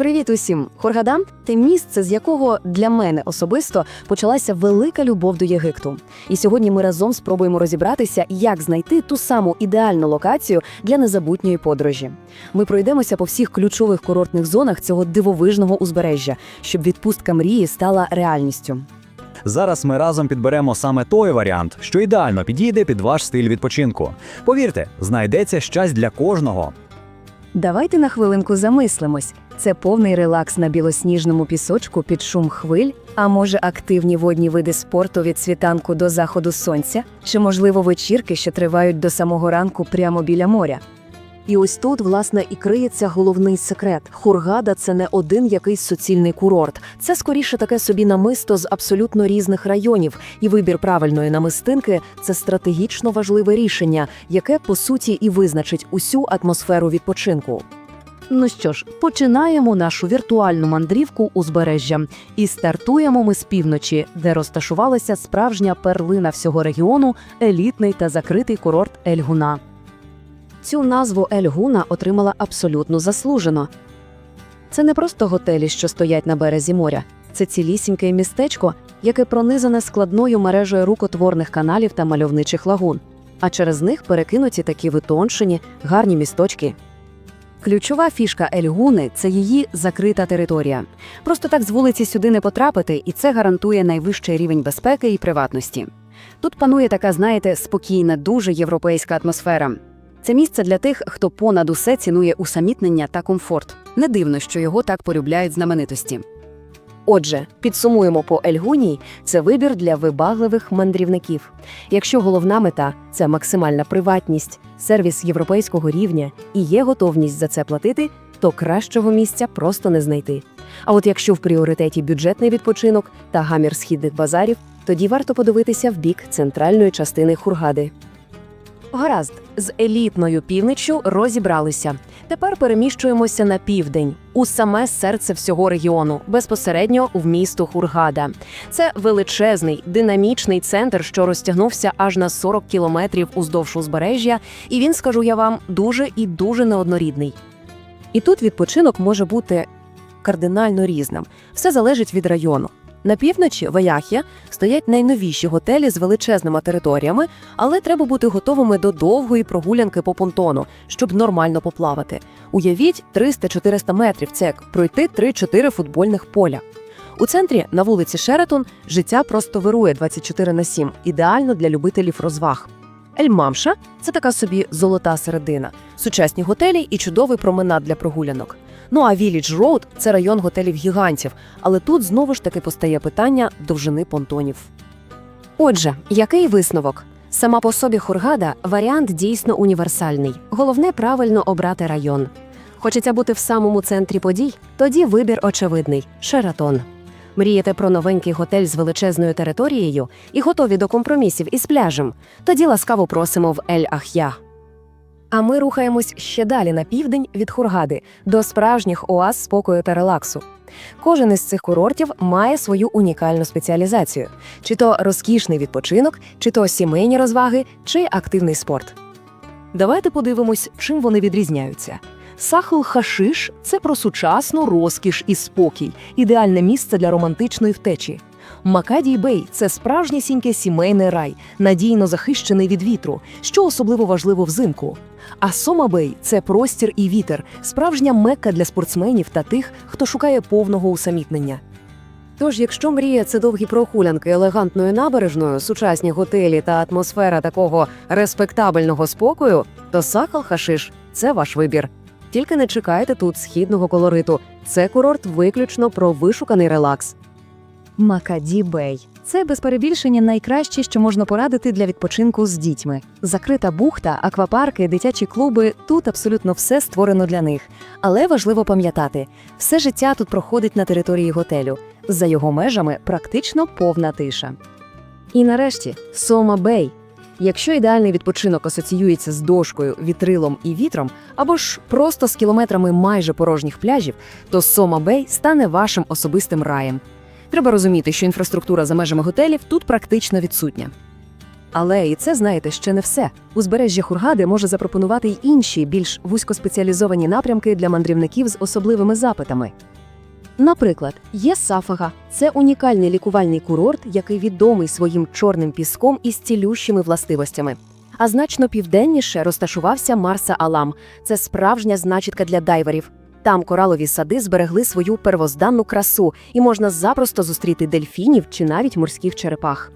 Привіт усім! Хургада – це місце, з якого для мене особисто почалася велика любов до Єгипту. І сьогодні ми разом спробуємо розібратися, як знайти ту саму ідеальну локацію для незабутньої подорожі. Ми пройдемося по всіх ключових курортних зонах цього дивовижного узбережжя, щоб відпустка мрії стала реальністю. Зараз ми разом підберемо саме той варіант, що ідеально підійде під ваш стиль відпочинку. Повірте, знайдеться щастя для кожного. Давайте на хвилинку замислимось. Це повний релакс на білосніжному пісочку під шум хвиль, а може активні водні види спорту від світанку до заходу сонця, чи можливо вечірки, що тривають до самого ранку прямо біля моря. І ось тут, власне, і криється головний секрет. Хургада це не один якийсь суцільний курорт. Це скоріше таке собі намисто з абсолютно різних районів, і вибір правильної намистинки це стратегічно важливе рішення, яке по суті і визначить усю атмосферу відпочинку. Ну що ж, починаємо нашу віртуальну мандрівку узбережжя. І стартуємо ми з півночі, де розташувалася справжня перлина всього регіону, елітний та закритий курорт Ельгуна. Цю назву Ельгуна отримала абсолютно заслужено. Це не просто готелі, що стоять на березі моря, це цілісіньке містечко, яке пронизане складною мережею рукотворних каналів та мальовничих лагун, а через них перекинуті такі витончені, гарні місточки. Ключова фішка Ельгуни це її закрита територія. Просто так з вулиці сюди не потрапити, і це гарантує найвищий рівень безпеки і приватності. Тут панує така, знаєте, спокійна, дуже європейська атмосфера. Це місце для тих, хто понад усе цінує усамітнення та комфорт. Не дивно, що його так полюбляють знаменитості. Отже, підсумуємо по Ельгуній це вибір для вибагливих мандрівників. Якщо головна мета це максимальна приватність, сервіс європейського рівня і є готовність за це платити, то кращого місця просто не знайти. А от якщо в пріоритеті бюджетний відпочинок та гамір східних базарів, тоді варто подивитися в бік центральної частини Хургади. Гаразд, з елітною півниччю розібралися. Тепер переміщуємося на південь, у саме серце всього регіону, безпосередньо в місто Хургада. Це величезний, динамічний центр, що розтягнувся аж на 40 кілометрів уздовж узбережжя, і він, скажу я вам, дуже і дуже неоднорідний. І тут відпочинок може бути кардинально різним. Все залежить від району. На півночі в стоять найновіші готелі з величезними територіями, але треба бути готовими до довгої прогулянки по понтону, щоб нормально поплавати. Уявіть 300-400 метрів це як пройти 3-4 футбольних поля. У центрі на вулиці Шератон життя просто вирує 24 на 7, ідеально для любителів розваг. Ель-Мамша – це така собі золота середина, сучасні готелі і чудовий променад для прогулянок. Ну а Village Road – це район готелів гігантів, але тут знову ж таки постає питання довжини понтонів. Отже, який висновок? Сама по собі Хургада варіант дійсно універсальний. Головне правильно обрати район. Хочеться бути в самому центрі подій? Тоді вибір очевидний Шератон. Мрієте про новенький готель з величезною територією і готові до компромісів із пляжем? Тоді ласкаво просимо в Ель Ах'я. А ми рухаємось ще далі на південь від Хургади до справжніх оаз спокою та релаксу. Кожен із цих курортів має свою унікальну спеціалізацію: чи то розкішний відпочинок, чи то сімейні розваги, чи активний спорт. Давайте подивимось, чим вони відрізняються. Сахл Хашиш це про сучасну розкіш і спокій, ідеальне місце для романтичної втечі. Макадій Бей це справжнісінький сімейний рай, надійно захищений від вітру, що особливо важливо взимку. А Сома Бей це простір і вітер, справжня мекка для спортсменів та тих, хто шукає повного усамітнення. Тож, якщо мрія це довгі прогулянки елегантною набережною, сучасні готелі та атмосфера такого респектабельного спокою, то Сахал Хашиш це ваш вибір. Тільки не чекайте тут східного колориту. Це курорт виключно про вишуканий релакс. Макаді Бей це без перебільшення найкраще, що можна порадити для відпочинку з дітьми. Закрита бухта, аквапарки, дитячі клуби тут абсолютно все створено для них. Але важливо пам'ятати, все життя тут проходить на території готелю. За його межами практично повна тиша. І нарешті Сома Бей. Якщо ідеальний відпочинок асоціюється з дошкою, вітрилом і вітром, або ж просто з кілометрами майже порожніх пляжів, то Сома Бей стане вашим особистим раєм. Треба розуміти, що інфраструктура за межами готелів тут практично відсутня. Але і це, знаєте, ще не все. Узбережжя Хургади може запропонувати й інші, більш вузькоспеціалізовані напрямки для мандрівників з особливими запитами. Наприклад, є Сафага. Це унікальний лікувальний курорт, який відомий своїм чорним піском і цілющими властивостями. А значно південніше розташувався Марса Алам. Це справжня знахідка для дайверів. Там коралові сади зберегли свою первозданну красу, і можна запросто зустріти дельфінів чи навіть морських черепах.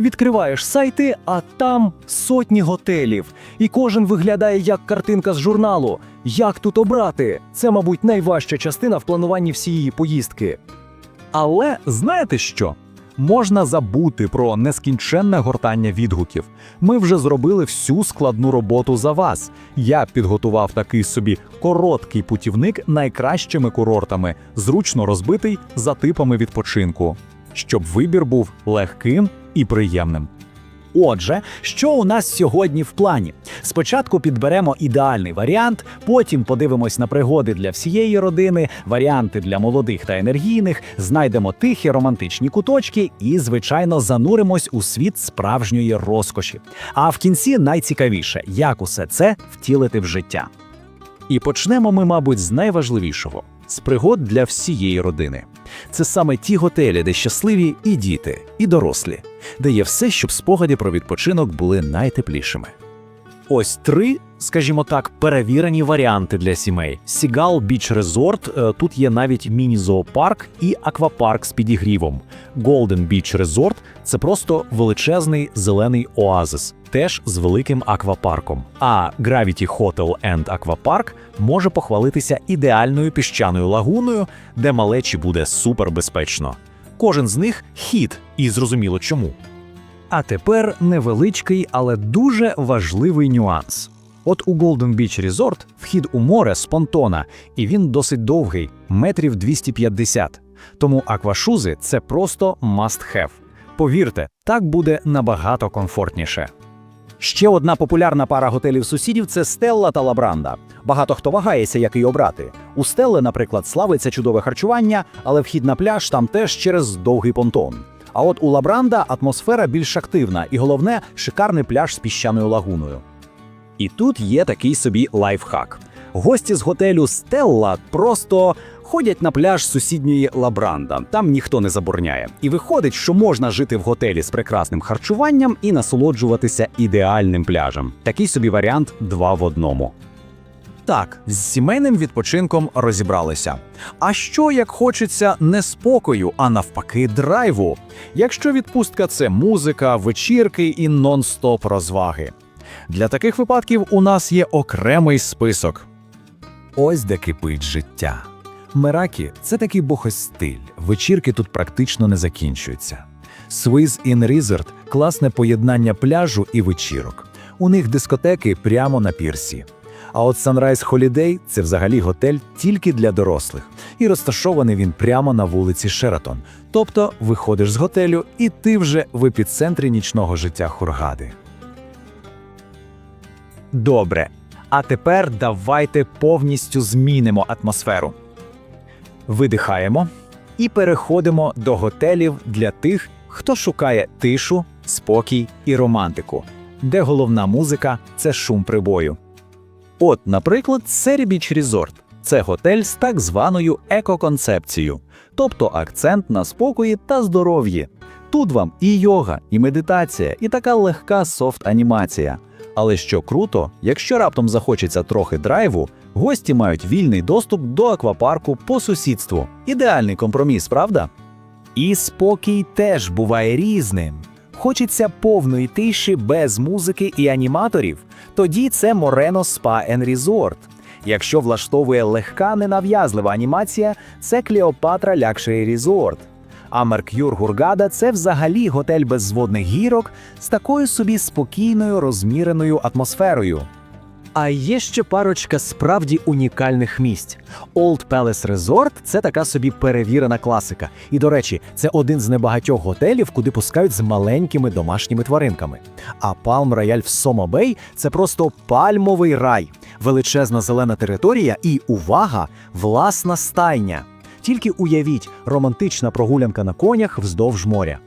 Відкриваєш сайти, а там сотні готелів, і кожен виглядає як картинка з журналу. Як тут обрати? Це, мабуть, найважча частина в плануванні всієї поїздки. Але знаєте що? Можна забути про нескінченне гортання відгуків. Ми вже зробили всю складну роботу за вас. Я підготував такий собі короткий путівник найкращими курортами, зручно розбитий за типами відпочинку, щоб вибір був легким і приємним. Отже, що у нас сьогодні в плані? Спочатку підберемо ідеальний варіант, потім подивимось на пригоди для всієї родини, варіанти для молодих та енергійних, знайдемо тихі романтичні куточки і, звичайно, зануримось у світ справжньої розкоші. А в кінці найцікавіше, як усе це втілити в життя. І почнемо ми, мабуть, з найважливішого з пригод для всієї родини. Це саме ті готелі, де щасливі і діти, і дорослі, де є все, щоб спогади про відпочинок були найтеплішими. Ось три, скажімо так, перевірені варіанти для сімей: Сігал Біч Резорт. Тут є навіть міні-зоопарк і аквапарк з підігрівом. Golden Beach Resort – це просто величезний зелений оазис, теж з великим аквапарком. А Gravity Hotel and Aquapark може похвалитися ідеальною піщаною лагуною, де малечі буде супербезпечно. Кожен з них хід, і зрозуміло чому. А тепер невеличкий, але дуже важливий нюанс. От у Golden Beach Resort вхід у море з понтона, і він досить довгий, метрів 250. Тому аквашузи це просто must have. Повірте, так буде набагато комфортніше. Ще одна популярна пара готелів сусідів це Стелла та Лабранда. Багато хто вагається, який обрати. У Стелли, наприклад, славиться чудове харчування, але вхід на пляж там теж через довгий понтон. А от у Лабранда атмосфера більш активна і головне шикарний пляж з піщаною лагуною. І тут є такий собі лайфхак. Гості з готелю Стелла просто ходять на пляж сусідньої Лабранда. Там ніхто не забороняє. І виходить, що можна жити в готелі з прекрасним харчуванням і насолоджуватися ідеальним пляжем. Такий собі варіант два в одному. Так, з сімейним відпочинком розібралися. А що як хочеться не спокою, а навпаки, драйву? Якщо відпустка це музика, вечірки і нон-стоп розваги. Для таких випадків у нас є окремий список. Ось де кипить життя. Меракі це такий богостиль. Вечірки тут практично не закінчуються. Swiss in Resort – класне поєднання пляжу і вечірок. У них дискотеки прямо на пірсі. А от Sunrise Holiday – це взагалі готель тільки для дорослих, і розташований він прямо на вулиці Шератон. Тобто виходиш з готелю, і ти вже в епіцентрі нічного життя Хургади. Добре. А тепер давайте повністю змінимо атмосферу. Видихаємо і переходимо до готелів для тих, хто шукає тишу, спокій і романтику, де головна музика це шум прибою. От, наприклад, Сері Біч Resort – це готель з так званою екоконцепцією, тобто акцент на спокої та здоров'ї. Тут вам і йога, і медитація, і така легка софт-анімація. Але що круто, якщо раптом захочеться трохи драйву, гості мають вільний доступ до аквапарку по сусідству. Ідеальний компроміс, правда? І спокій теж буває різним. Хочеться повної тиші без музики і аніматорів, тоді це Moreno Spa and Resort. Якщо влаштовує легка ненав'язлива анімація, це Клеопатра Luxury Resort. А Меркюр Гургада це взагалі готель без зводних гірок з такою собі спокійною розміреною атмосферою. А є ще парочка справді унікальних місць. Old Palace Resort – це така собі перевірена класика. І, до речі, це один з небагатьох готелів, куди пускають з маленькими домашніми тваринками. А Palm Royal в Сомо Бей – це просто пальмовий рай, величезна зелена територія і увага, власна стайня. Тільки уявіть, романтична прогулянка на конях вздовж моря.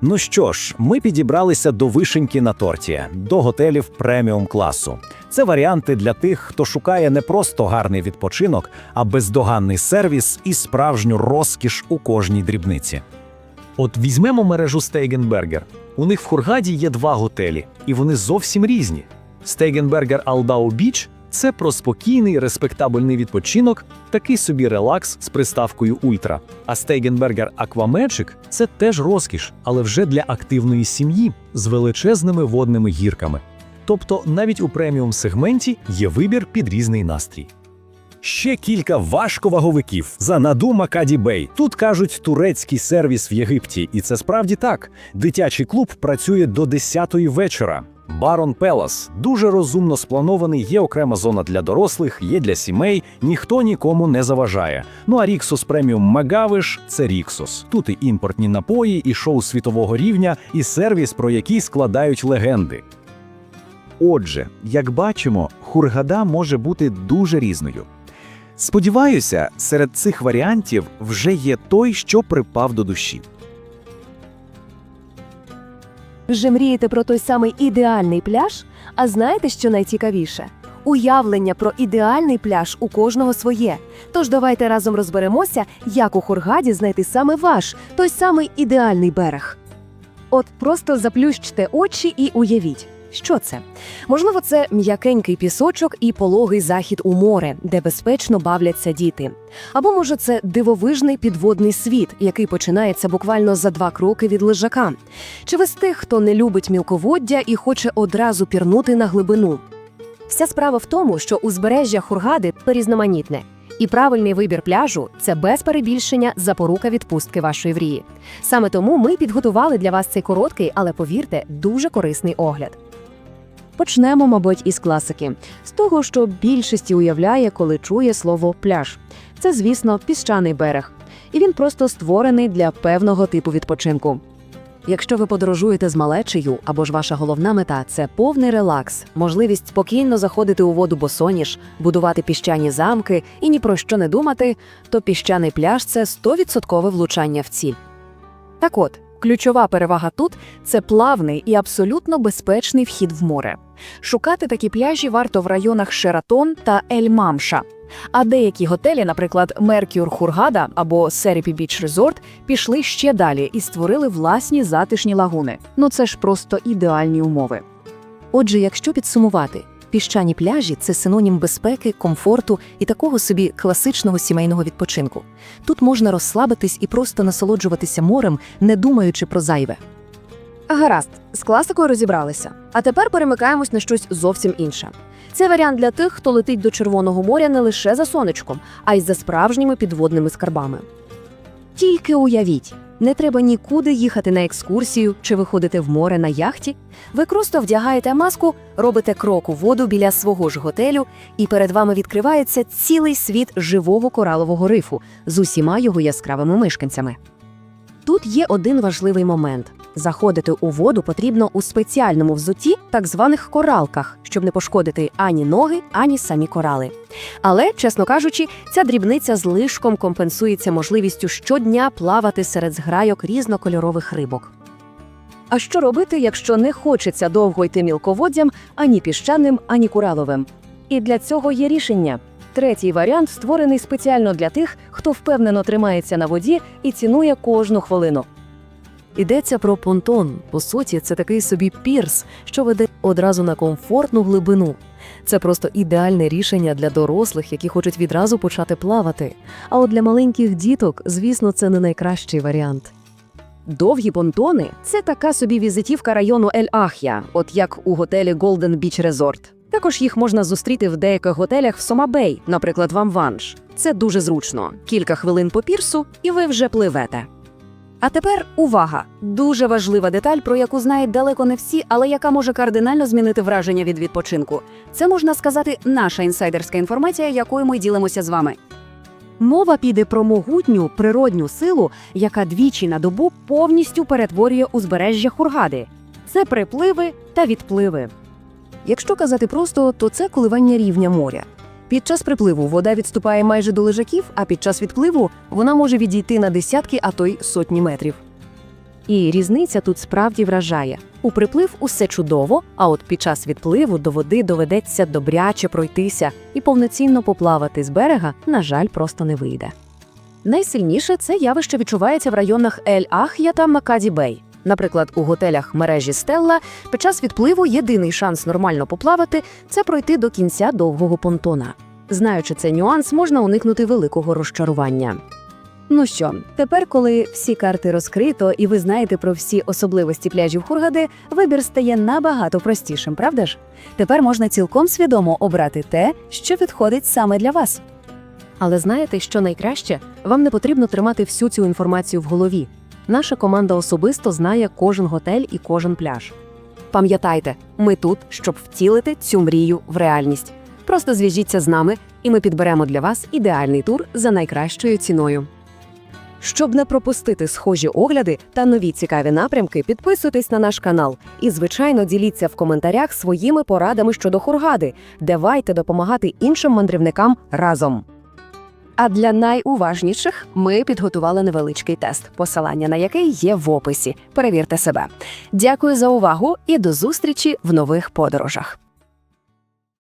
Ну що ж, ми підібралися до вишеньки на торті, до готелів преміум класу. Це варіанти для тих, хто шукає не просто гарний відпочинок, а бездоганний сервіс і справжню розкіш у кожній дрібниці. От візьмемо мережу Стейгенбергер. У них в Хургаді є два готелі, і вони зовсім різні. Стейгенбергер Алдау Біч це про спокійний, респектабельний відпочинок, такий собі релакс з приставкою Ультра. А Стейгенбергер Аквамеджик це теж розкіш, але вже для активної сім'ї з величезними водними гірками. Тобто навіть у преміум сегменті є вибір під різний настрій. Ще кілька важковаговиків за наду Макаді Бей. Тут кажуть турецький сервіс в Єгипті, і це справді так. Дитячий клуб працює до 10-ї вечора. Барон Пелас дуже розумно спланований. Є окрема зона для дорослих, є для сімей. Ніхто нікому не заважає. Ну а Ріксос преміум Магавиш це Ріксос. Тут і імпортні напої, і шоу світового рівня, і сервіс, про який складають легенди. Отже, як бачимо, хургада може бути дуже різною. Сподіваюся, серед цих варіантів вже є той, що припав до душі. Вже мрієте про той самий ідеальний пляж? А знаєте, що найцікавіше? Уявлення про ідеальний пляж у кожного своє. Тож давайте разом розберемося, як у Хургаді знайти саме ваш, той самий ідеальний берег. От просто заплющте очі і уявіть, що це. Можливо, це м'якенький пісочок і пологий захід у море, де безпечно бавляться діти. Або може це дивовижний підводний світ, який починається буквально за два кроки від лежака. Чи ви з тих, хто не любить мілководдя і хоче одразу пірнути на глибину? Вся справа в тому, що узбережжя Хургади різноманітне. І правильний вибір пляжу це без перебільшення запорука відпустки вашої мрії. Саме тому ми підготували для вас цей короткий, але повірте, дуже корисний огляд. Почнемо, мабуть, із класики, з того, що більшості уявляє, коли чує слово пляж. Це, звісно, піщаний берег, і він просто створений для певного типу відпочинку. Якщо ви подорожуєте з малечею, або ж ваша головна мета це повний релакс, можливість спокійно заходити у воду босоніж, будувати піщані замки і ні про що не думати, то піщаний пляж це 100% влучання в ціль. Так от, ключова перевага тут це плавний і абсолютно безпечний вхід в море. Шукати такі пляжі варто в районах Шератон та Ель-Мамша. А деякі готелі, наприклад, Меркюр Хургада або Серепі Біч Резорт, пішли ще далі і створили власні затишні лагуни. Ну це ж просто ідеальні умови. Отже, якщо підсумувати, піщані пляжі це синонім безпеки, комфорту і такого собі класичного сімейного відпочинку. Тут можна розслабитись і просто насолоджуватися морем, не думаючи про зайве. Гаразд, з класикою розібралися. А тепер перемикаємось на щось зовсім інше. Це варіант для тих, хто летить до Червоного моря не лише за сонечком, а й за справжніми підводними скарбами. Тільки уявіть, не треба нікуди їхати на екскурсію чи виходити в море на яхті. Ви просто вдягаєте маску, робите крок у воду біля свого ж готелю, і перед вами відкривається цілий світ живого коралового рифу з усіма його яскравими мешканцями. Тут є один важливий момент. Заходити у воду потрібно у спеціальному взутті, так званих коралках, щоб не пошкодити ані ноги, ані самі корали. Але, чесно кажучи, ця дрібниця злишком компенсується можливістю щодня плавати серед зграйок різнокольорових рибок. А що робити, якщо не хочеться довго йти мілководдям ані піщаним, ані кораловим? І для цього є рішення. Третій варіант створений спеціально для тих, хто впевнено тримається на воді і цінує кожну хвилину. Йдеться про понтон. По суті, це такий собі пірс, що веде одразу на комфортну глибину. Це просто ідеальне рішення для дорослих, які хочуть відразу почати плавати. А от для маленьких діток, звісно, це не найкращий варіант. Довгі понтони це така собі візитівка району Ель-Ах'я, от як у готелі Golden Beach Resort. Також їх можна зустріти в деяких готелях в Сомабей, наприклад, в Амванж. Це дуже зручно. Кілька хвилин по пірсу, і ви вже пливете. А тепер увага! Дуже важлива деталь, про яку знають далеко не всі, але яка може кардинально змінити враження від відпочинку. Це можна сказати наша інсайдерська інформація, якою ми ділимося з вами. Мова піде про могутню природню силу, яка двічі на добу повністю перетворює узбережжя Хургади. Це припливи та відпливи. Якщо казати просто, то це коливання рівня моря. Під час припливу вода відступає майже до лежаків, а під час відпливу вона може відійти на десятки, а то й сотні метрів. І різниця тут справді вражає. У приплив усе чудово, а от під час відпливу до води доведеться добряче пройтися і повноцінно поплавати з берега, на жаль, просто не вийде. Найсильніше це явище відчувається в районах Ель-Ах'я та Макаді-Бей. Наприклад, у готелях мережі Стелла під час відпливу єдиний шанс нормально поплавати це пройти до кінця довгого понтона. Знаючи цей нюанс, можна уникнути великого розчарування. Ну що, тепер, коли всі карти розкрито і ви знаєте про всі особливості пляжів Хургади, вибір стає набагато простішим, правда ж? Тепер можна цілком свідомо обрати те, що підходить саме для вас. Але знаєте, що найкраще? Вам не потрібно тримати всю цю інформацію в голові. Наша команда особисто знає кожен готель і кожен пляж. Пам'ятайте, ми тут, щоб втілити цю мрію в реальність. Просто зв'яжіться з нами, і ми підберемо для вас ідеальний тур за найкращою ціною. Щоб не пропустити схожі огляди та нові цікаві напрямки, підписуйтесь на наш канал і, звичайно, діліться в коментарях своїми порадами щодо Хургади. Давайте допомагати іншим мандрівникам разом. А для найуважніших ми підготували невеличкий тест, посилання на який є в описі. Перевірте себе. Дякую за увагу і до зустрічі в нових подорожах.